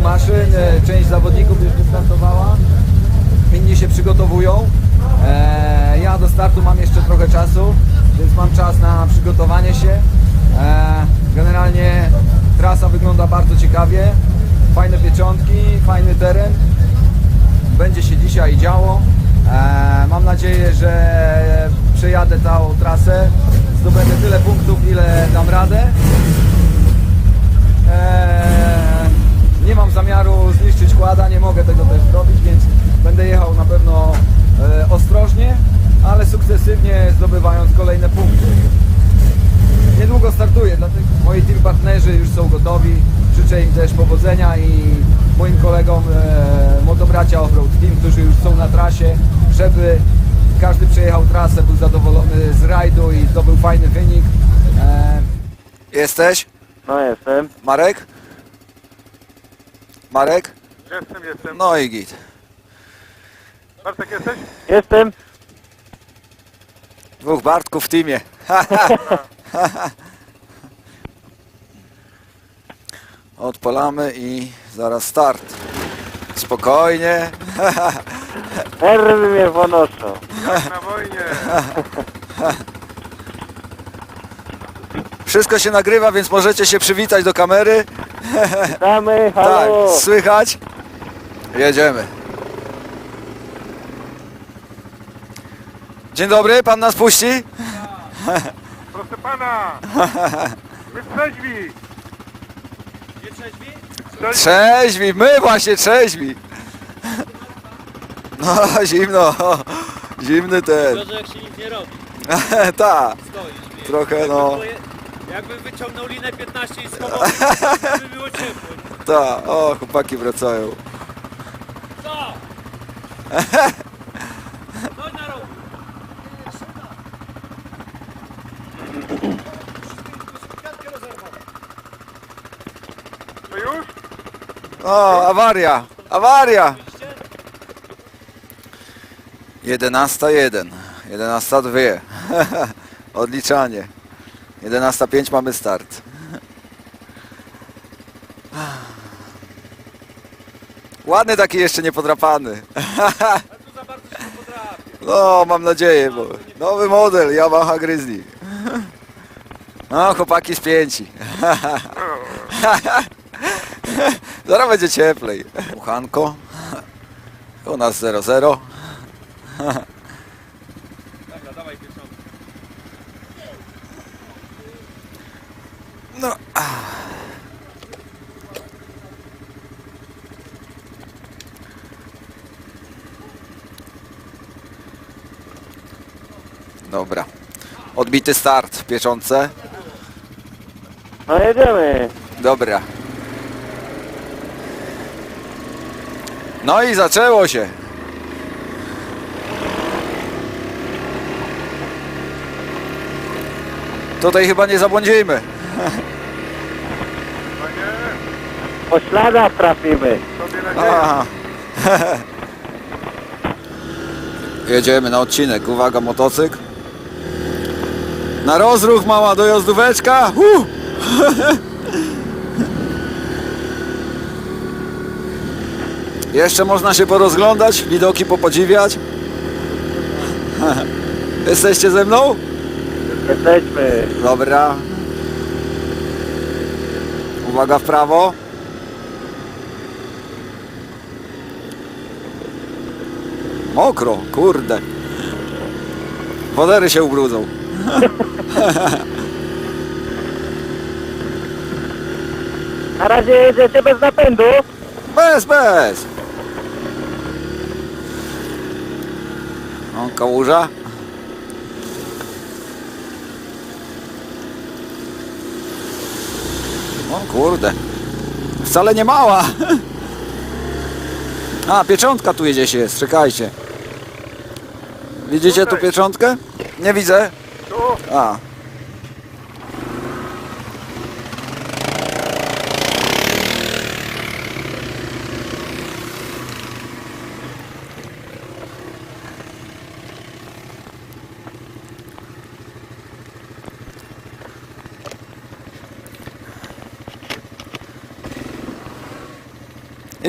maszyn, e, część zawodników już wystartowała, inni się przygotowują. E, ja do startu mam jeszcze trochę czasu, więc mam czas na przygotowanie się. E, generalnie trasa wygląda bardzo ciekawie, fajne pieczątki, fajny teren. Będzie się dzisiaj działo. Mam nadzieję, że przejadę całą trasę, zdobędę tyle punktów, ile dam radę. Nie mam zamiaru zniszczyć kłada, nie mogę tego też zrobić, więc będę jechał na pewno e, ostrożnie, ale sukcesywnie zdobywając kolejne punkty. Niedługo startuję, dlatego moi team partnerzy już są gotowi. Życzę im też powodzenia i moim kolegom e, motobracia Offroad Team, którzy już są na trasie, żeby każdy przejechał trasę, był zadowolony z rajdu i to był fajny wynik. E, jesteś? No jestem. Marek? Marek? Jestem, jestem. No i git. Bartek jesteś? Jestem. Dwóch Bartków w teamie. Odpalamy i zaraz start. Spokojnie. Nerwy mnie ponoszą. Jak na wojnie. Wszystko się nagrywa, więc możecie się przywitać do kamery. Witamy, Tak, halo. słychać. Jedziemy. Dzień dobry, pan nas puści? Proszę pana. Wy trzeźwi. Nie trzeźwi? Trzeźwi, my właśnie trzeźwi. No, zimno. Zimny ten. Gorzej jak się nic nie robi. Ta, Stoisz, wiesz. trochę Jakby no. Jakbym wyciągnął linę 15 i schował, to by było ciepło. Ta, o, chłopaki wracają. Co? Chodź na rogu. To już? O, awaria, awaria. 11.1, 11.2. Odliczanie. 11.5 mamy start. Ładny taki jeszcze niepodrapany. No, mam nadzieję, bo nowy model Yamaha Grizzly. No, chłopaki spięci. Zaraz będzie cieplej. Uchanko. U nas 0-0. Dobra. Odbity start w pieczątce. No jedziemy. Dobra. No i zaczęło się. Tutaj chyba nie zabłądzimy. Po śladach trafimy. Aha. Jedziemy na odcinek. Uwaga, motocykl. Na rozruch mała dojazdóweczka. Uh! Jeszcze można się porozglądać, widoki popodziwiać. Jesteście ze mną? Jesteśmy. Dobra. Uwaga w prawo. Mokro, kurde. Wodery się ubrudzą. Na razie jedziecie bez napędu. Bez, bez. O, kałuża. O kurde. Wcale nie mała. A, pieczątka tu gdzieś jest, czekajcie. Widzicie tu pieczątkę? Nie widzę. Tu. A.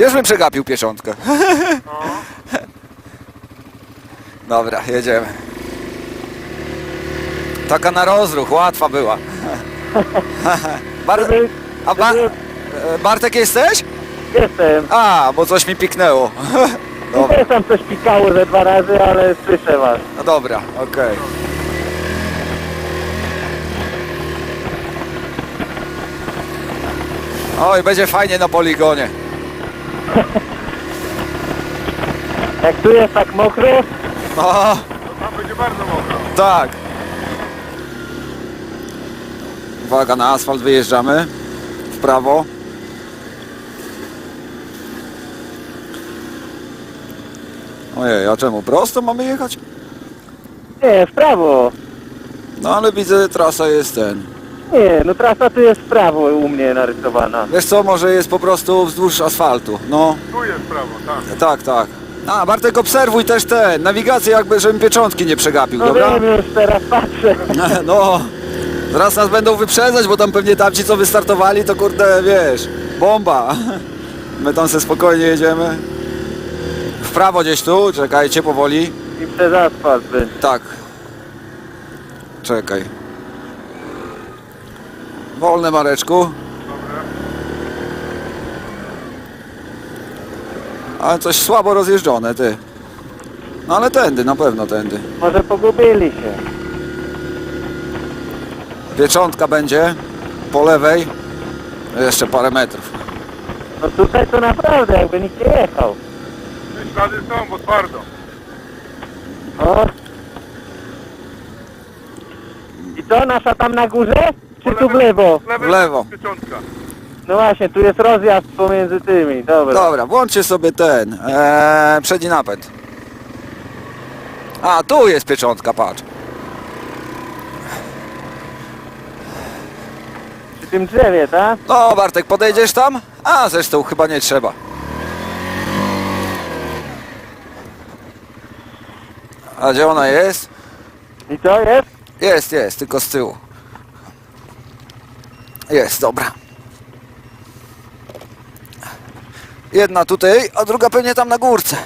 Już bym przegapił pieczątkę. No. Dobra, jedziemy. Taka na rozruch, łatwa była. Bar a e, Bartek jesteś? Jestem. A, bo coś mi piknęło. Dobra, Też tam coś pikało ze dwa razy, ale słyszę was. no dobra, okej. Oj, będzie fajnie na poligonie. Jak tu jest tak mokro, No, To tam będzie bardzo mokro. tak. Uwaga, na asfalt wyjeżdżamy. W prawo. Ojej, a czemu? Prosto mamy jechać? nie, w prawo. No ale widzę, trasa jest ten. Nie, no trasa tu jest w prawo u mnie narysowana. Wiesz co, może jest po prostu wzdłuż asfaltu. No, Tu jest prawo, tak. tak, tak. A, Bartek, obserwuj też ten, nawigację jakby, żebym pieczątki nie przegapił, No dobra? wiem, już teraz patrzę. No, zaraz nas będą wyprzedzać, bo tam pewnie tamci, co wystartowali, to kurde, wiesz, bomba. My tam se spokojnie jedziemy. W prawo gdzieś tu, czekajcie, powoli. I przez asfalt będzie. Tak. Czekaj. Wolne, Mareczku. Ale coś słabo rozjeżdżone, ty. No ale tędy, na pewno tędy. Może pogubili się. Pieczątka będzie po lewej. Jeszcze parę metrów. No tutaj to naprawdę jakby nikt nie jechał. Te ślady są, bo twardo. O. I co, nasza tam na górze? Czy tu w lewo? W lewo. No właśnie, tu jest rozjazd pomiędzy tymi, dobra. Dobra, włączcie sobie ten. Eee, przedni napęd. A, tu jest pieczątka, patrz. Przy tym drzewie, tak? No, Bartek, podejdziesz tam? A, zresztą chyba nie trzeba. A gdzie ona jest? I co jest? Jest, jest, tylko z tyłu. Jest, dobra. Jedna tutaj, a druga pewnie tam na górce.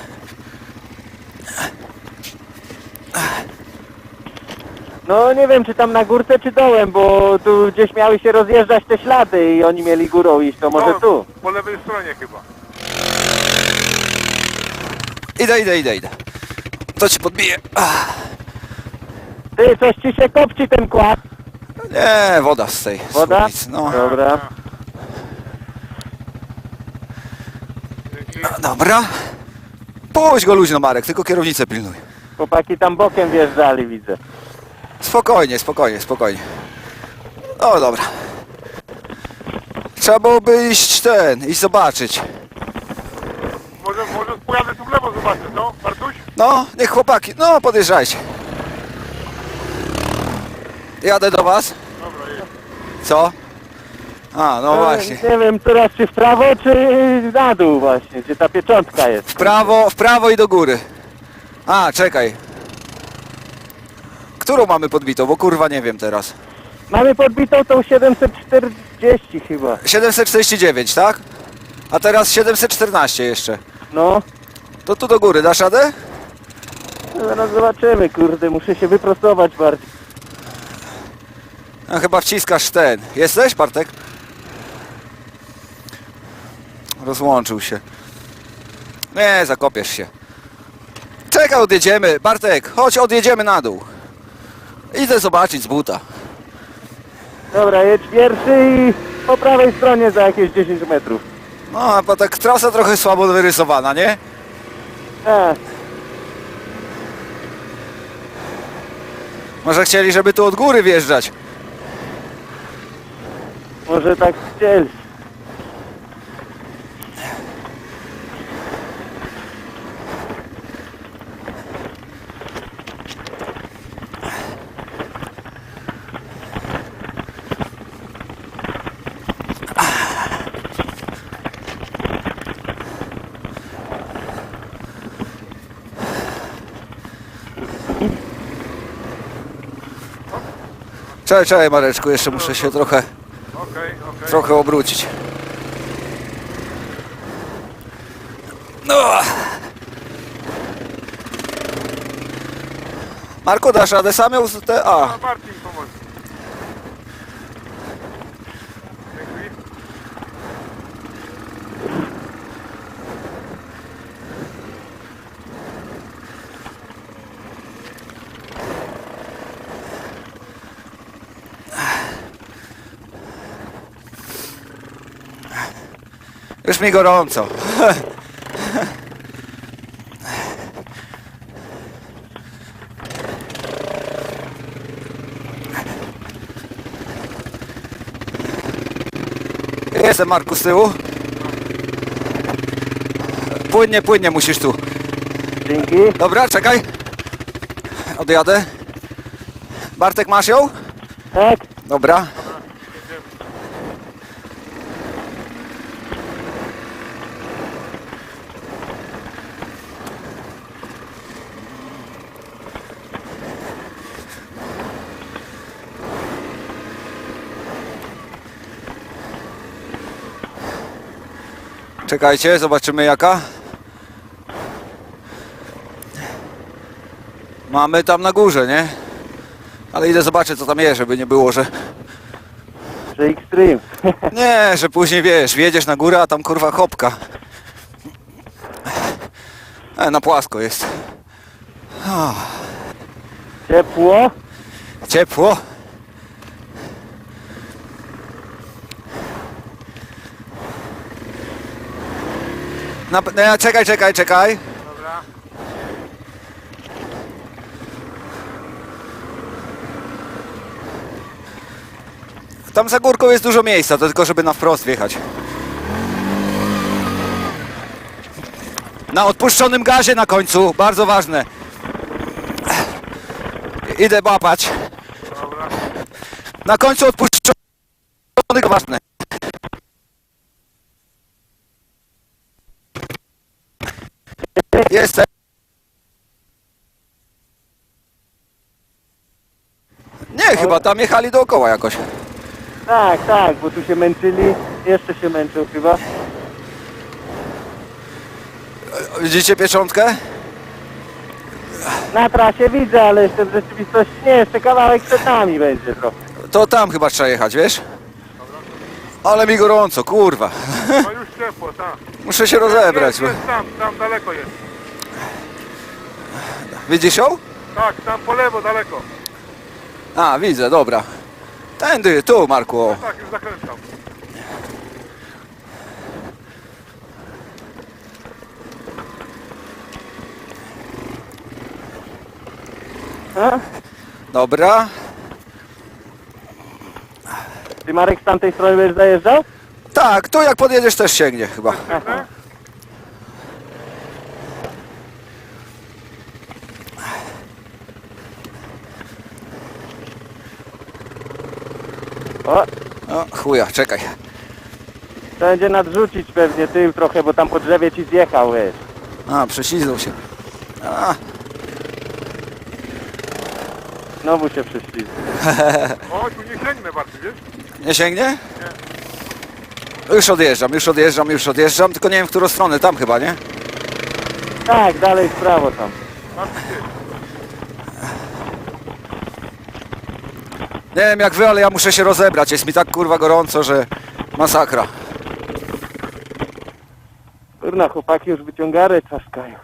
No nie wiem, czy tam na górce, czy dołem, bo tu gdzieś miały się rozjeżdżać te ślady i oni mieli górą iść, to może No, tu. Po lewej stronie chyba. Idę, idę, idę, idę. To ci podbije. Ty, coś ci się kopci ten kład. Nie, woda z tej Woda? sulicy, No. Dobra. Dzięki. Dobra. Puść go luźno, Marek, tylko kierownicę pilnuj. Chłopaki tam bokiem wjeżdżali, widzę. Spokojnie, spokojnie, spokojnie. O, dobra. Trzeba byłoby iść ten, i zobaczyć. Może, może pojadę tu w lewo zobaczę, co? Bartuś? No, niech chłopaki, no podjeżdżajcie. Jadę do was. Dobra, jedź. Co? A, no E, właśnie. Nie wiem, teraz czy w prawo, czy na dół właśnie, gdzie ta pieczątka jest. W prawo, w prawo i do góry. A, czekaj. Którą mamy podbitą? Bo kurwa nie wiem teraz. Mamy podbitą tą 740 chyba. 749, tak? A teraz 714 jeszcze. No, To tu do góry, dasz radę? zaraz zobaczymy, kurde, muszę się wyprostować bardziej. A chyba wciskasz ten. Jesteś, Bartek? Rozłączył się. Nie, zakopiesz się. Czekaj, odjedziemy. Bartek, chodź, odjedziemy na dół. Idę zobaczyć z buta. Dobra, jedź pierwszy i po prawej stronie za jakieś 10 metrów. No, a bo tak trasa trochę słabo wyrysowana, nie? A, Może chcieli, żeby tu od góry wjeżdżać. Może tak chcieli. Czekaj, czekaj, Mareczku, jeszcze muszę się trochę. Trochę obrócić. No. Marku, dasz radę sam ją z. A, Marcin pomoże. Już mi gorąco. Jestem Marku z tyłu. Płynnie, płynnie musisz tu. Dzięki. Dobra, czekaj. Odjadę. Bartek, masz ją? Tak. Dobra. Czekajcie, zobaczymy jaka. Mamy tam na górze, nie? Ale idę zobaczyć co tam jest, żeby nie było, że... Że Extreme. Nie, że później wiesz, wjedziesz na górę, a tam kurwa chopka. E, na płasko jest. Ciepło. Ciepło. Na, nie, czekaj, czekaj, czekaj. Dobra. Tam za górką jest dużo miejsca, to tylko żeby na wprost wjechać. Na odpuszczonym gazie na końcu, bardzo ważne. Idę łapać. Dobra. Na końcu odpuszczony ważne. Jestem. Nie, chyba tam jechali dookoła jakoś. Tak, tak, bo tu się męczyli. Jeszcze się męczą chyba. Widzicie pieczątkę? Na trasie widzę, ale jeszcze w rzeczywistości nie. Jeszcze kawałek przed nami będzie trochę. To tam chyba trzeba jechać, wiesz? Ale mi gorąco, kurwa. No już ciepło, tam. Muszę się rozebrać. Jest, jest tam, tam daleko jest. Widzisz ją? Tak, tam po lewo, daleko. A, widzę, dobra. Tędy, tu Marku. o. Tak, już zakręcam. Dobra. Ty Marek z tamtej strony będziesz zajeżdżał? Tak, tu jak podjedziesz też sięgnie chyba. Aha. O, O, chuja, czekaj. to będzie nadrzucić pewnie tył trochę, bo tam po drzewie ci zjechał, wiesz. A, prześliznął się. A, Znowu się prześlizgnął. O, tu nie sięgnę bardziej, wiesz? nie sięgnie? Już odjeżdżam, już odjeżdżam, już odjeżdżam, tylko nie wiem w którą stronę, tam chyba, nie? Tak, dalej w prawo tam. Nie wiem jak wy, ale ja muszę się rozebrać, jest mi tak kurwa gorąco, że masakra. Kurna, chłopaki już wyciągarę trzaskają.